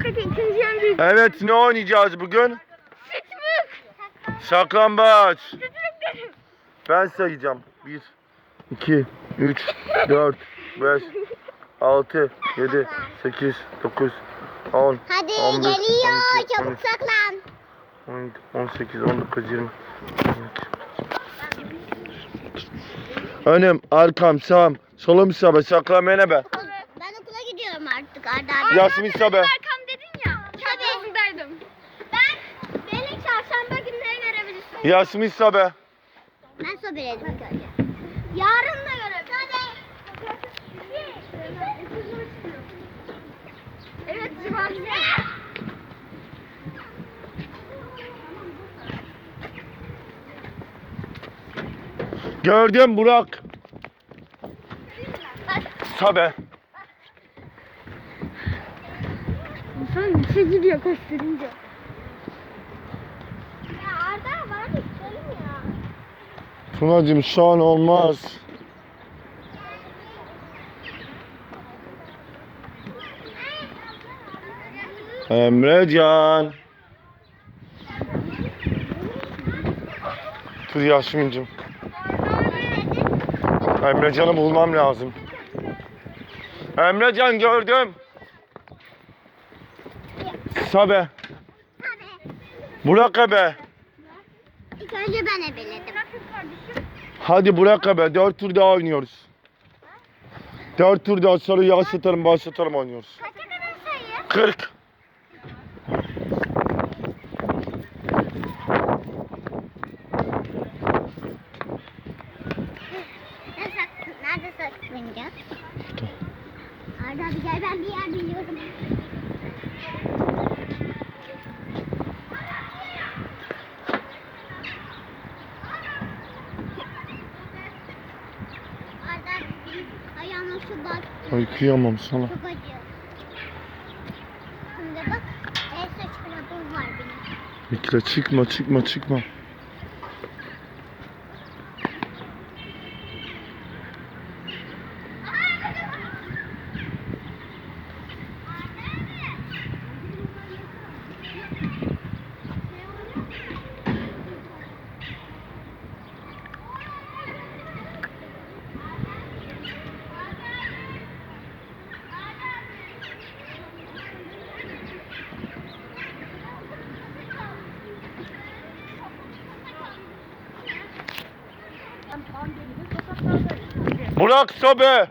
İkinci. Evet ne oynayacağız bugün? Sıçmık. Saklambaç. Ben sayacağım. 1, 2, 3, 4, 5, 6, 7, 8, 9, 10, Hadi 11, geliyor 12, çabuk 13, saklan. 17, 18, 19, 20. Önüm, arkam, sağım, solum sabe, saklamaya be. Ben okula gidiyorum artık Arda abi. Yasmin sabe. Arkam Yasmin sabe. Ben ilk önce. Yarın da görebilirim. Evet civarında. Gördüm Burak. Sabe. İnsan bir şey gidiyor gösterince. Ya Arda var mı? Söyleyeyim ya. Tunacığım şu an olmaz. Emrecan. Dur Yasmin'cim. Emrecan'ı bulmam lazım. Emrecan gördüm. Sabe. Burak abi. İlk önce ben ebeledim. Hadi Burak abi. Dört tur daha oynuyoruz. Dört tur daha sonra yağ satarım, bal satarım oynuyoruz. Kaça kadar sayı? 40. Ne sak Nerede saklanacağız? Arda abi gel ben bir yer biliyorum. Arda ayağıma şu bak Ay kıyamam sana. çok acıyor. Şimdi bak el saç krabım var benim. Bekle çıkma çıkma çıkma. Burak Sobe.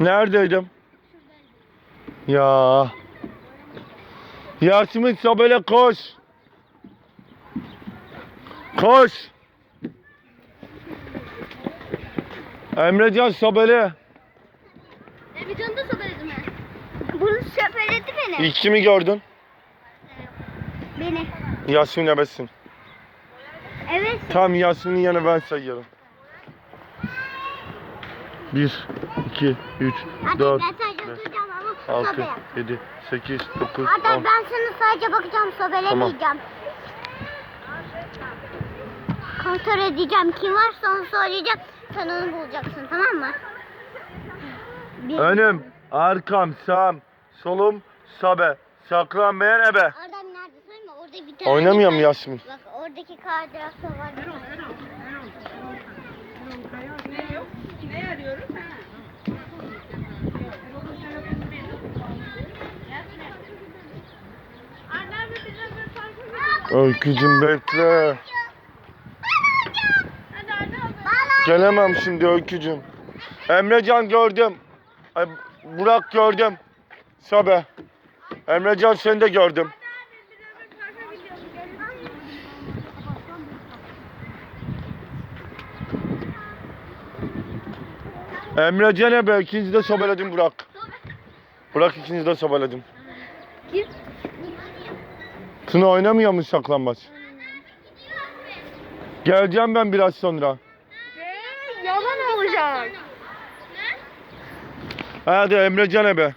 Neredeydim? Ya. Yasmin Sobele koş. Koş. Emrecan Sobele. Emrecan'ı da sobeledim ben. Bunu sobeledi beni. İlk kimi gördün? Beni. Yasmin ebesin. Evet. Tam Yasmin'in yanı ben sayıyorum. 1, 2, 3, Hadi 4, ben sadece 5, tutacağım ama 6, sobe. 7, 8, 9, Arda 10. ben sana sadece bakacağım sobelemeyeceğim. Kontrol edeceğim kim varsa onu söyleyeceğim. Sen onu bulacaksın tamam mı? Bir- Önüm, arkam, sağım, solum, sabe. Saklanmayan ebe. Arda nerede söyleme orada bir tane. Oynamıyor mu Yasmin? Bak oradaki kaydırakta var. Öykücüm bekle. Gelemem şimdi Öykücüm. Emrecan gördüm. Ay, Burak gördüm. Sabe. Emrecan seni de gördüm. Emrecan ebe ikinizi de sobeledim Burak. Burak ikinizi de sobeledim. Kim? Tuna oynamıyor mu saklambaç? Geleceğim ben biraz sonra. Ee, yalan olacak. Hadi Emrecan ebe.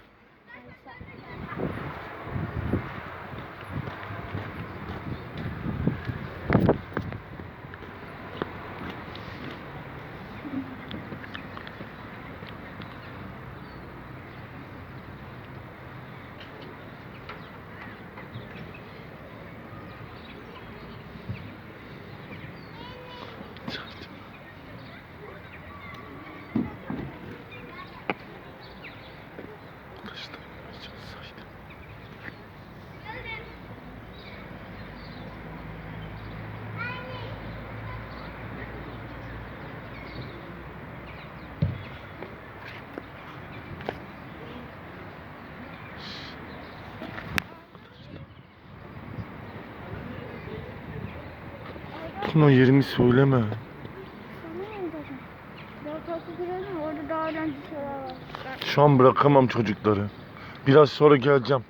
Sakın o yerini söyleme. Şu an bırakamam çocukları. Biraz sonra geleceğim.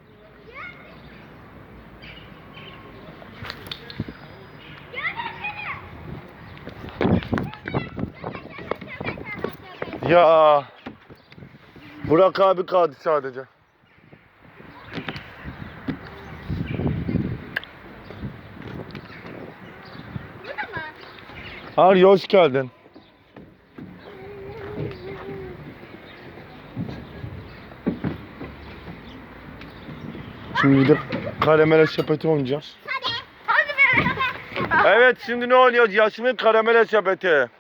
Ya. Burak abi kaldı sadece. Ari hoş geldin. Şimdi gidip karamele sepeti oynayacağız. Hadi. Hadi be. Evet şimdi ne oynuyoruz? Yasmin karamele sepeti.